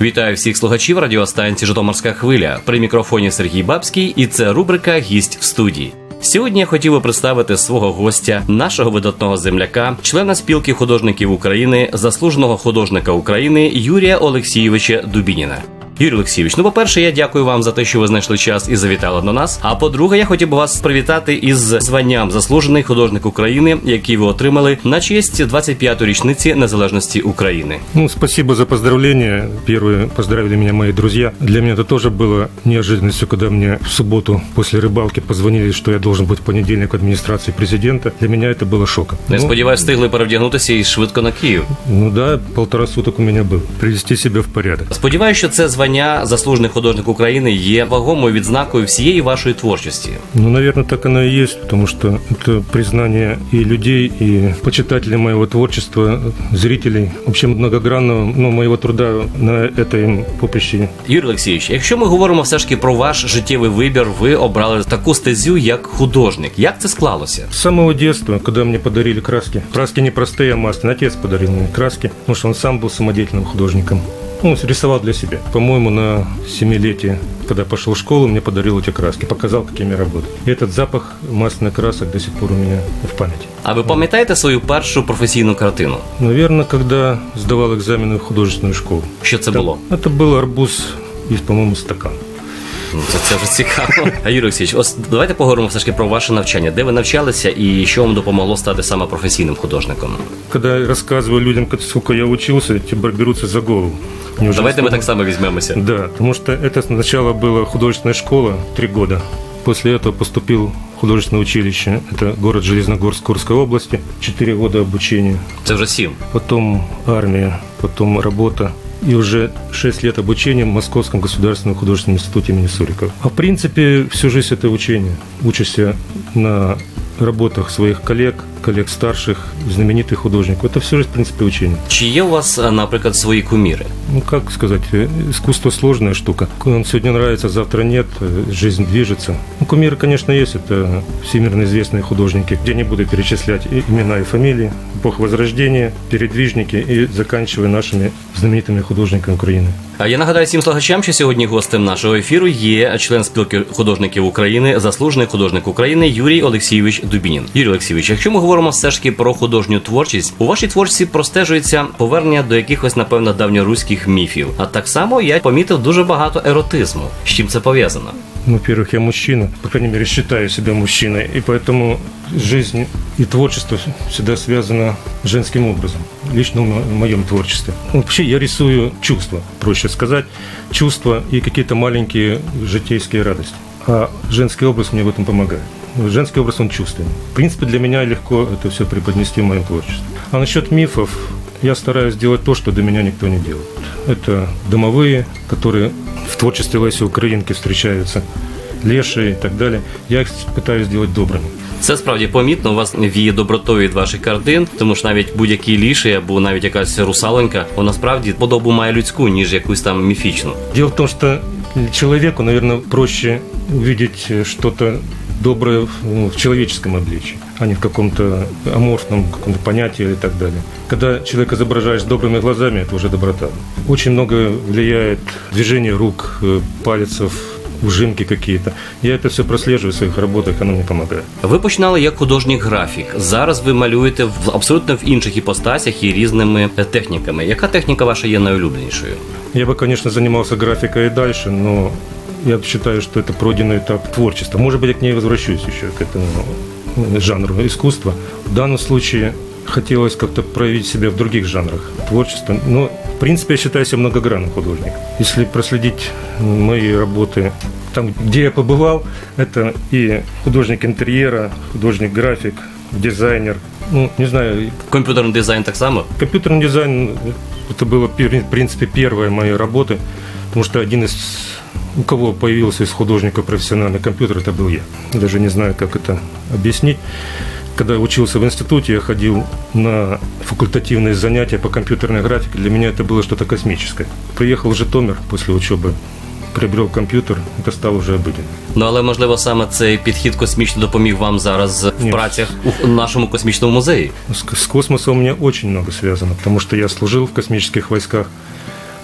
Вітаю всіх слухачів радіостанції Житомирська хвиля. При мікрофоні Сергій Бабський, і це рубрика Гість в студії. Сьогодні я хотів би представити свого гостя, нашого видатного земляка, члена спілки художників України, заслуженого художника України Юрія Олексійовича Дубініна. Юрій Олексійович, ну по-перше, я дякую вам за те, що ви знайшли час і завітали до нас. А по-друге, я хотів би вас привітати із званням заслужений художник України, який ви отримали на честь 25-ї річниці незалежності України. Ну, спасибо за поздравления. Первые поздравили меня мои друзья. Для меня это тоже было неожиданностью, когда мне в субботу после рыбалки позвонили, что я должен быть в понедельник в администрации президента. Для меня это было шоком. Я Ну, сподіваюся, встигли перевдягнутися і швидко на Київ. ну да, полтора суток у меня был. Привести себя в порядок. Сподіваюся, що це звання заслужений художник України є вагомою відзнакою всієї вашої творчості. Ну, наверное, так оно и есть, потому что это признание и людей, и почитателей моего творчества, зрителей, вообще многогранного ну, моего труда на этой поприще Юрій Олексійович, якщо ми говоримо все ж таки про ваш життєвий вибір, ви обрали таку стезю як художник. Як це склалося? С самого детства, когда мне подарили краски, краски не простые, а масляные, отец подарил мне краски, потому что он сам был самодеятельным художником. Ну, рисовал для себя. По-моему, на семилетие, когда пошел в школу, мне подарил эти краски, показал, какими работать. И этот запах масляных красок до сих пор у меня в памяти. А ви пам'ятаєте свою першу професійну картину? Наверное, когда сдавал экзамены в художественную школу. Що це було? Это был арбуз и, по-моему, стакан. Ну, це, це вже цікаво. А Юрій Олексійович, ось давайте поговоримо все ж таки про ваше навчання. Де ви навчалися і що вам допомогло стати саме професійним художником? Когда я рассказываю людям, как- сколько я учился, те берутся за голову. Мне уже Давайте ми стыдно. так само візьмемося. Да, потому что это сначала была художественная школа, три года. После этого поступил в художественное училище, это город Железногорск Курской области, четыре года обучения. Це вже сім. Потом армия, потом работа. И уже 6 лет обучения в Московском государственном художественном институте имени Сурикова. А в принципе, всю жизнь это учение. Учишься на работах своих коллег, коллег старших, знаменитых художников. Это все жизнь, в принципе, учение. Чи є у вас, а, наприклад, свої куміри? Ну, как сказать, э, искусство сложная штука. Он сегодня нравится, завтра нет, э, жизнь движется. Ну, кумиры, конечно, есть, это всемирно известные художники, где не буду перечислять и имена и фамилии, эпох Возрождения, передвижники и заканчивая нашими знаменитыми художниками Украины. А Я нагадаю всім слухачам, що сьогодні гостем нашого ефіру є член спілки художників України, заслужений художник України Юрій Олексійович Дубінін. Юрій Олексійович, якщо ми говоримо все ж таки про художню творчість, у вашій творчості простежується повернення до якихось, напевно, давньоруських міфів. А так само я помітив дуже багато еротизму. З чим це пов'язано? Ну, во-первых, я мужчина, по крайней мере, считаю себя мужчиной, и поэтому жизнь и творчество всегда связано женским образом, лично в моем творчестве. Ну, Вообще я рисую чувства, проще сказать, чувства и какие-то маленькие житейские радости. А женский образ мне в этом помогает. Женский образ, он чувственный. В принципе, для меня легко это все преподнести в моем творчестве. А насчет мифов, я стараюсь делать то, что до меня никто не делает. Это домовые, которые в творчестве Леси Украинки встречаются, лешие и так далее. Я их пытаюсь сделать добрыми. Це справді помітно. У вас віє добротою від ваших картин, тому що навіть будь-який ліший або навіть якась русалонька, вона справді подобу має людську, ніж якусь там міфічну. Дело в том, что человеку, наверное, проще увидеть э, что-то доброе в- ну, в человеческом обличии, а не в каком-то аморфном каком-то понятии и так далее. Когда человек изображаешь добрыми глазами, это уже доброта. Очень много влияет движение рук, э, пальцев, ужимки какие-то. Я это все прослеживаю в своих работах, оно мне помогает. Ви починали як художній графік. Зараз ви малюєте в абсолютно в інших іпостасях і різними е, техніками. Яка техніка ваша є найулюбленішою? Я бы, конечно, занимался графикой и дальше, но я считаю, что это пройденный этап творчества. Может быть, я к ней возвращусь еще, к этому э, жанру искусства. В данном случае хотелось как-то проявить себя в других жанрах творчества. Но, в принципе, я считаю себя многогранным художником. Если проследить мои работы там, где я побывал, это и художник интерьера, художник-график, дизайнер. Ну, не знаю, Комп'ютерний дизайн так само? Компьютерный дизайн это было в принципе первая моя работа, потому что один из у кого появился из художника профессиональный компьютер, это был я. Даже не знаю, как это объяснить. Когда я учился в институте, я ходил на факультативные занятия по компьютерной графике. Для меня это было что-то космическое. Приехал в Житомир после учебы, приобрел компьютер, это стало уже обыденно. Ну але можливо саме цей підхід космічний допоміг вам зараз в Ні. працях у нашому космічному музеї. С, с космосом у меня очень много связано, потому что я служил в космических войсках,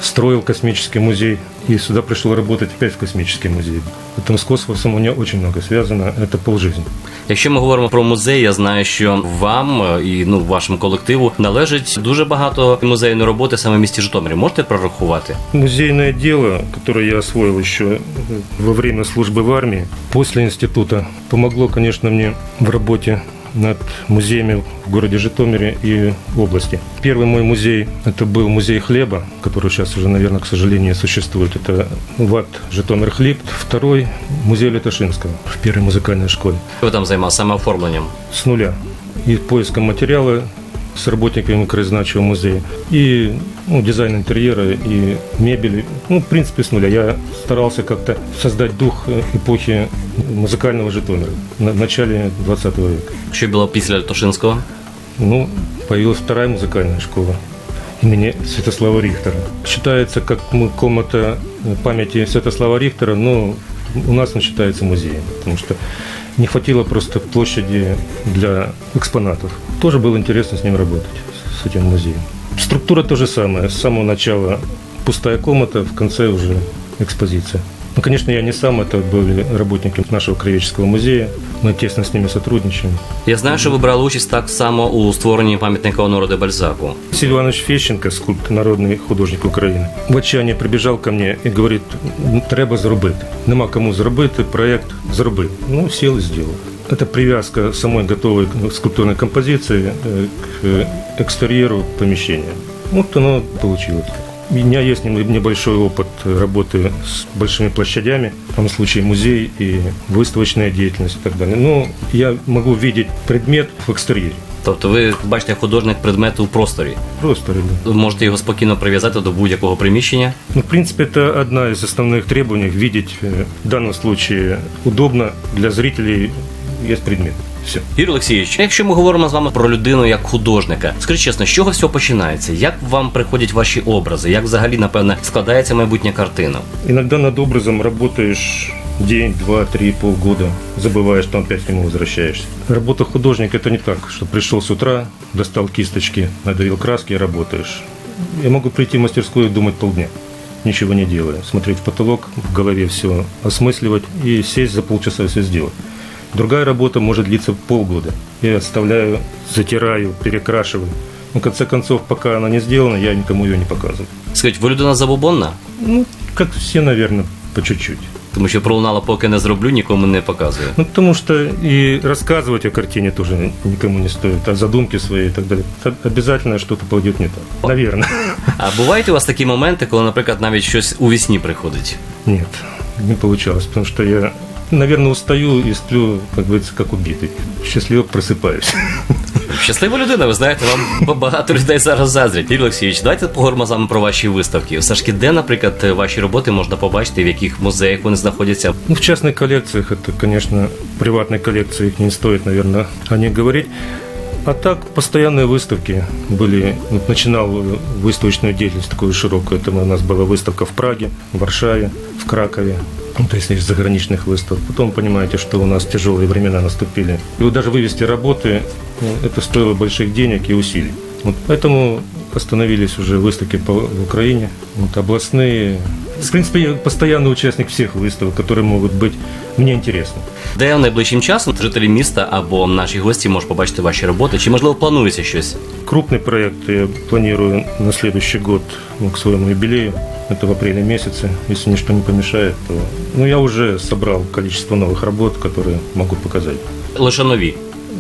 строил космический музей и сюда пришел работать опять в космический музей. Поэтому с космосом у меня очень много связано, это полжизни. Якщо ми говоримо про музей, я знаю, що вам е, і ну вашому колективу належить дуже багато музейної роботи саме в місті Житомирі. Можете прорахувати? Музейное дело, которое я освоил еще во время службы в армии, после института, помогло, конечно, мне в работе над музеями в городе Житомире и области. Первый мой музей, это был музей хлеба, который сейчас уже, наверное, к сожалению, не существует. Это ВАТ Житомир хлеб. Второй музей Летошинского в первой музыкальной школе. Ви там займалися саме оформленням. С нуля. И поиском материала с работниками краезнавчего музея. И ну, дизайн интерьера, и мебели. Ну, в принципе, с нуля. Я старался как-то создать дух эпохи музыкального Житомира на- в начале 20 века. Що було після Тошинського? Ну, появилась вторая музыкальная школа имени Святослава Рихтера. Считается как комната памяти Святослава Рихтера, но у нас он считается музеем, потому что не хватило просто площади для экспонатов. Тоже было интересно с ним работать, с этим музеем. Структура то же самое. С самого начала пустая комната, в конце уже экспозиция. Ну, конечно, я не сам, это были работники нашего краеведческого музея. Мы тесно с ними сотрудничаем. Я знаю, що ви брали участь так само у створенні пам'ятника Онору де Бальзаку. Василий Иванович Фещенко, скульптор, народний художник України, в отчаянні прибіжав ко мне і говорить, «Ну, треба зробити. Нема кому зробити, проєкт зробив. Ну, сел і зробив. Это привязка самой готовой скульптурной композиции э, к экстерьеру помещения. Вот оно получилось. У меня есть нем- небольшой опыт работы с большими площадями, в том случае музей и выставочная деятельность и так далее. Но я могу видеть предмет в экстерьере. Тобто ви бачите як художник предмету у просторі. Просто, ребят. Ви можете його спокійно прив'язати до будь-якого приміщення. Ну, в принципе, это одна из основных требований. Видеть э, в данном случае удобно для зрителей есть предмет. Все. Юрій Олексійович, якщо ми говоримо з вами про людину як художника, скажіть чесно, з чого все починається? Як вам приходять ваші образи? Як взагалі, напевне, складається майбутня картина? Иногда над образом работаешь день, два, три, полгода, забываешь, там опять к нему возвращаешься. Работа художника это не так, что пришел с утра, достал кисточки, надавил краски и работаешь. Я могу прийти в мастерскую и думать полдня, ничего не делая, смотреть в потолок, в голове все осмысливать и сесть за полчаса все сделать. Другая работа может длиться полгода. Я оставляю, затираю, перекрашиваю. Но в конце концов, пока она не сделана, я никому ее не показываю. Скажіть, ви людина забобонна? Ну, как все, наверное, по чуть-чуть. Тому що пролунало, поки не зроблю, нікому не показую. Ну, потому что и рассказывать о картине тоже никому не стоит, о задумке своей и так далее. Об- Обязательно что-то пойдет не так. Наверное. А бувають у вас такі моменти, коли, наприклад, навіть щось у вісні приходить? Нет, не получалось, потому что я, наверное, устаю и сплю, как говорится, как убитый. Счастливо просыпаюсь. Щаслива людина, ви знаєте, вам багато людей зараз заздрять. Юрій Олексійович, давайте поговоримо з вами про ваші виставки. Все ж таки, де, наприклад, ваші роботи можна побачити, в яких музеях вони знаходяться? Ну, в частных коллекциях, это, конечно, приватной коллекции их не стоит, наверное, о них говорить. А так, постоянные выставки были. Вот начинал э, выставочную деятельность такую широкую. Это у нас была выставка в Праге, в Варшаве, в Кракове. Ну, то есть из заграничных выставок. Потом понимаете, что у нас тяжелые времена наступили. И вот даже вывести работы, ну, это стоило больших денег и усилий. Вот поэтому остановились уже выставки по, в Украине, вот, областные. В принципе, я постоянный участник всех выставок, которые могут быть мне интересны. Де найближчим часом жителі міста або наші гості можуть побачити ваші роботи? Чи можливо планується щось? Крупный проект я планирую на следующий год ну, к своему юбилею. Это в апреле месяце. Если ничто не помешает, то... Ну, я уже собрал количество новых работ, которые могу показать. Лише нові.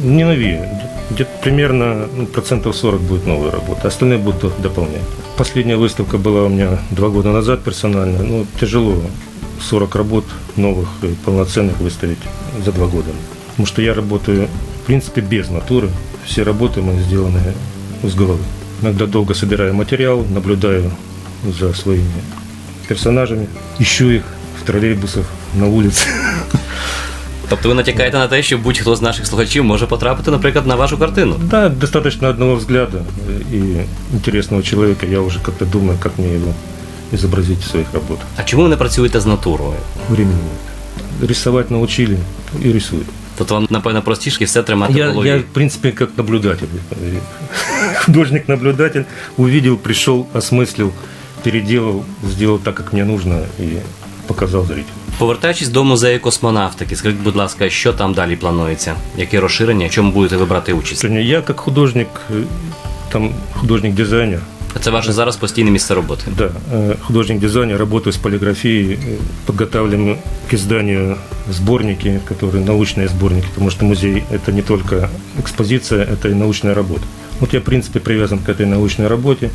Не новее. Где-то примерно ну, процентов 40 будет новые работы. Остальные будут дополнять. Последняя выставка была у меня два года назад персонально. Ну, тяжело 40 работ новых и полноценных выставить за два года. Потому что я работаю, в принципе, без натуры. Все работы мои сделаны с головы. Иногда долго собираю материал, наблюдаю за своими персонажами, ищу их в троллейбусах, на улице. Тобто ви натякаєте на те, що будь-хто з наших слухачів може потрапити, наприклад, на вашу картину. Да, достаточно одного взгляда э, и интересного человека. Я уже как-то думаю, как мне его изобразить в своих работах. А чому ви не працюєте з натурою? Времени нет. Рисовать научили и рисую. Тобто вам, напевно, простіше все тримати в Я, голові. я, в принципе, как наблюдатель. Художник-наблюдатель увидел, пришел, осмыслил переделал, сделал так, как мне нужно и показал зрителю. Повертаючись до музею космонавтики, скажіть, будь ласка, що там далі планується? Яке розширення? В чому будете ви брати участь? Женя, Я как художник, э, там художник-дизайнер, Це ваше зараз постійне місце роботи. да, э, художник-дизайнер, работаю с полиграфией, э, подготавливаем к изданию сборники, которые научные сборники, потому что музей это не только экспозиция, это и научная работа. Вот я, в принципе, привязан к этой научной работе.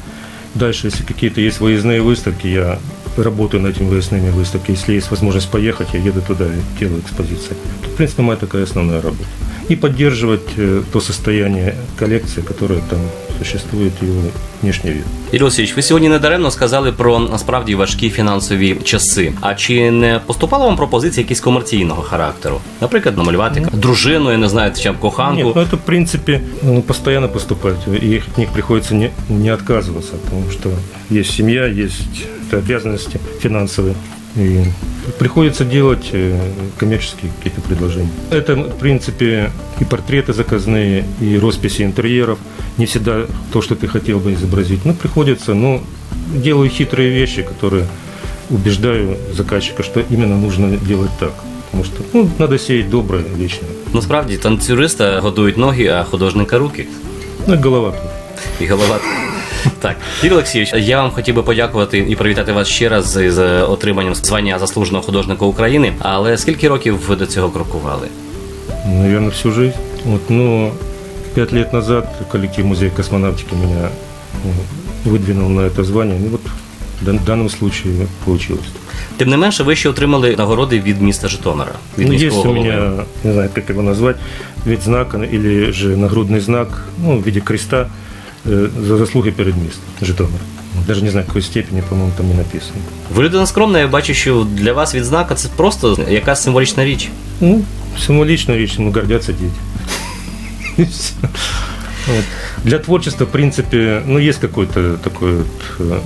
Дальше, если какие-то есть выездные выставки, я работаю над этими выездными выставками. Если есть возможность поехать, я еду туда и делаю экспозиции. В принципе, моя такая основная работа. И поддерживать э, то состояние коллекции, которое там существует, его внешний вид. Юрій Олексійович, ви сьогодні недаремно сказали про насправді важкі фінансові часи. А чи не поступала вам пропозиція якісь комерційного характеру? Наприклад, намалювати дружину, я не знаю, чи коханку. Нет, ну это в принципе ну, постоянно поступать, и от них приходится не, не отказываться, потому что есть семья, есть обязанности финансовые, и приходится делать э, коммерческие какие-то предложения. Это, в принципе, и портреты заказные, и росписи интерьеров, не всегда то, что ты хотел бы изобразить, но приходится, ну, делаю хитрые вещи, которые убеждаю заказчика, что именно нужно делать так. Потому что ну, надо сеять доброе лично. Насправді танцюриста годують ноги, а художника руки. Ну, и голова тоже. І голова. Так, Юрій Олексійович, я вам хотів би подякувати і привітати вас ще раз з з отриманням звання заслуженого художника України. Але скільки років ви до цього крокували? Наверное, всю жизнь. Вот, но пять лет назад коллектив Музея космонавтики меня ну, выдвинул на это звание. Ну, вот в дан- данном случае получилось. Тим не менше, ви ще отримали нагороди від міста Житомира. Від Ну, есть міського у голови. меня, не знаю, как его назвать, вид знака или же нагрудный знак, ну, в виде креста э, за заслуги перед местом Житомир. Даже не знаю, какой степени, по-моему, там не написано. Ви людина скромна, я бачу, що для вас відзнака це просто якась символічна річ. Ну, символично вещь, ну, гордятся дети. И Для творчества, в принципе, ну, есть какой-то такой вот, э,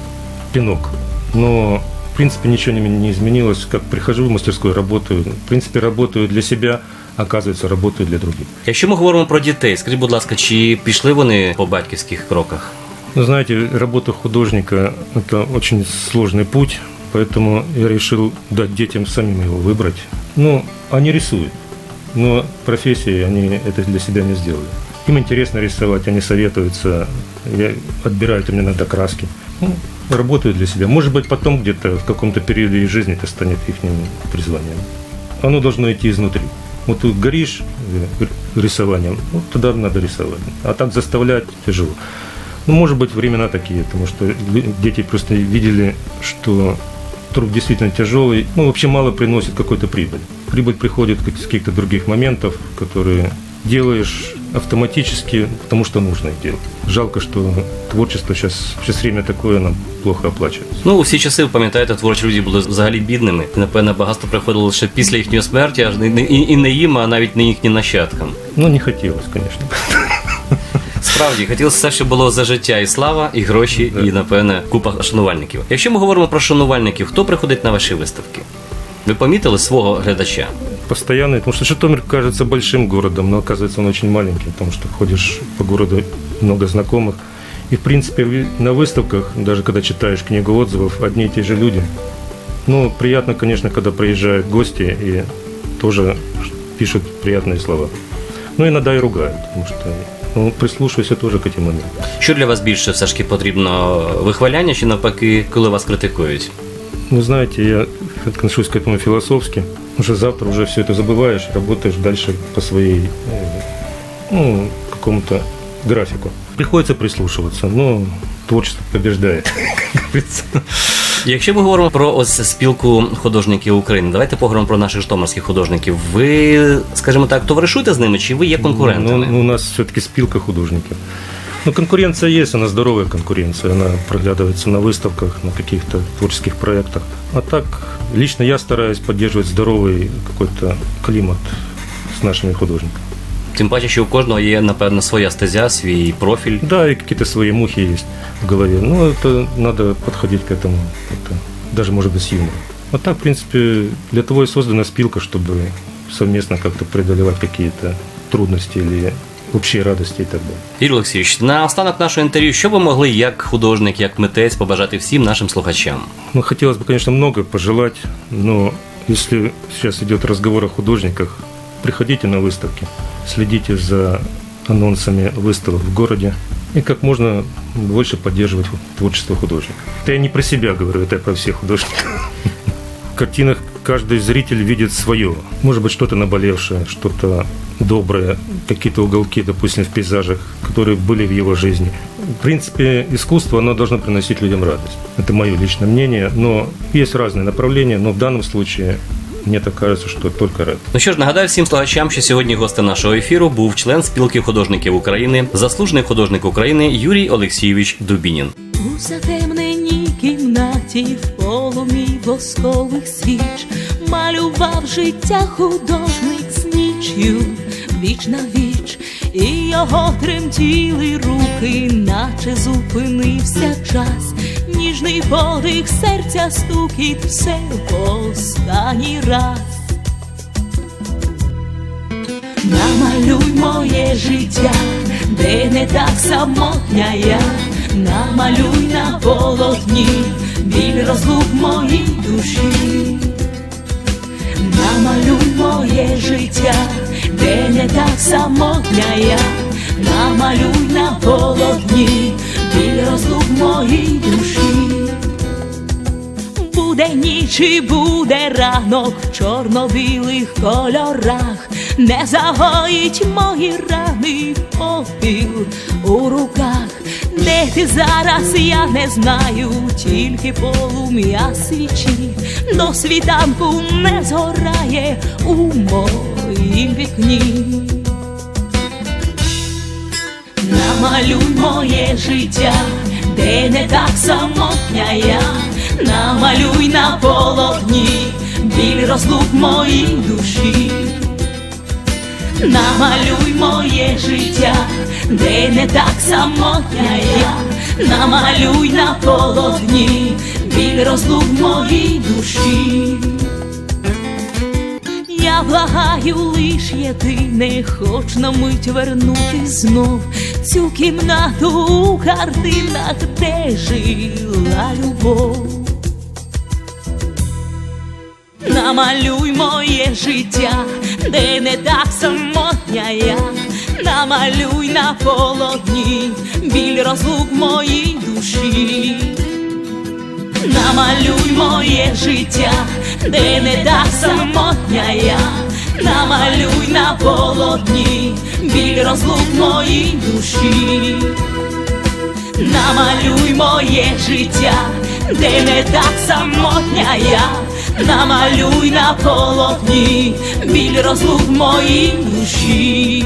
пинок. Но, в принципе, ничего не, не изменилось. Как прихожу в мастерскую, работаю. В принципе, работаю для себя, оказывается, работаю для других. Якщо ми говоримо про дітей, скажіть, будь ласка, чи пішли вони по батьківських кроках? Ну, знаете, работа художника – это очень сложный путь, поэтому я решил дать детям самим его выбрать. Ну, они рисуют, но профессии они это для себя не сделали. Им интересно рисовать, они советуются, я, отбирают у меня иногда краски. Ну, работают для себя. Может быть, потом где-то в каком-то периоде их жизни это станет их призванием. Оно должно идти изнутри. Вот ты горишь э, рисованием, вот тогда надо рисовать. А так заставлять тяжело. Ну, может быть, времена такие, потому что дети просто видели, что труд действительно тяжелый, ну, вообще мало приносит какой-то прибыль. Прибыль приходит с каких-то других моментов, которые делаешь автоматически, потому что нужно их делать. Жалко, что творчество сейчас, сейчас время такое, нам плохо оплачивается. Ну, у всі часи, пам'ятаєте, творчі люди були взагалі бідними. Напевно, багатство приходило лише після їхньої смерті, аж не- і, і не їм, а навіть не їхнім нащадкам. Ну, не хотелось, конечно. Справді, хотілося все, що було за життя і слава, і гроші, і, напевне, купа шанувальників. Якщо ми говоримо про шанувальників, хто приходить на ваші виставки? Ви помітили свого глядача? Постоянный, потому что Житомир кажется большим городом, но оказывается он очень маленький, потому что ходишь по городу, много знакомых. И, в принципе, вы- на выставках, даже когда читаешь книгу отзывов, одни и те же люди. Ну, приятно, конечно, когда приезжают гости и тоже пишут приятные слова. Ну, иногда и ругают, потому что ну, прислушивайся тоже к этим моментам. Що для вас більше все ж таки потрібно вихваляння чи навпаки, коли вас критикують? Вы знаете, я отношусь к этому философски. Уже завтра уже все это забываешь, работаешь дальше по своей, э, ну, какому-то графику. Приходится прислушиваться, но творчество побеждает, как говорится. Якщо ми говоримо про ось спілку художників України, давайте поговоримо про наших житомирських художників. Ви, скажімо так, товаришуєте з ними, чи ви є конкурентами? Ну, у нас все-таки спилка художников. Ну, конкуренция есть, она здоровая конкуренция, она проглядывается на выставках, на каких-то творческих проектах. А так, лично я стараюсь поддерживать здоровый какой-то климат с нашими художниками. Тим паче, що у кожного є, напевно, своя стезя, свій профіль. Да, и какие-то свои мухи есть в голове. Но это надо подходить к этому, это, даже может быть с юмором. А так, в принципе, для того и создана спилка, чтобы совместно как-то преодолевать какие-то трудности или общей радости и так далее. Юрій Олексійович, на останок нашого інтерв'ю, що ви могли як художник, як митець побажати всім нашим слухачам? Ну, хотелось бы, конечно, много пожелать, но если сейчас идет разговор о художниках, приходите на выставки, следите за анонсами выставок в городе и как можно больше поддерживать творчество художников. Это я не про себя говорю, это я про всех художников. В картинах каждый зритель видит свое. Может быть, что-то наболевшее, что-то доброе, какие-то уголки, допустим, в пейзажах, которые были в его жизни. В принципе, искусство, оно должно приносить людям радость. Это мое личное мнение, но есть разные направления, но в данном случае мне так кажется, что только радость. Ну що ж, нагадаю всім слухачам, що сьогодні гостем нашого ефіру був член спілки художників України, заслужений художник України Юрій Олексійович Дубінін. У затемненій кімнаті в полумі воскових свіч малював життя художник з нічю віч на віч, і його тремтіли руки, наче зупинився час. Ніжний подих серця стукіт все в останній раз. Намалюй моє життя, де не так самотня я, намалюй на полотні біль розлук моїй душі, намалюй моє життя, де не так самотня я, намалюй на полотні біль розлук моїй душі. Буде ніч і буде ранок в чорно-білих кольорах, не загоїть мої рани попіл у руках. Де ти зараз, я не знаю, тільки полум'я свічі до світанку не згорає у моїм вікні. Намалюй моє життя, де не так самотня я, намалюй на полотні біль розлук моїй душі, намалюй моє життя, де не так самотня я, намалюй на полотні біль розлук моїй душі. Я благаю лиш єдине, хоч на мить вернути знов цю кімнату у картинах, де жила любов. Намалюй моє життя, де не так самотня я, намалюй на полотні біль розлук моїй душі. Намалюй моє життя, де не так самотня я, намалюй на полотні біль розлук моїй душі, намалюй моє життя, де не так самотня я, намалюй на полотні біль розлук моїй душі.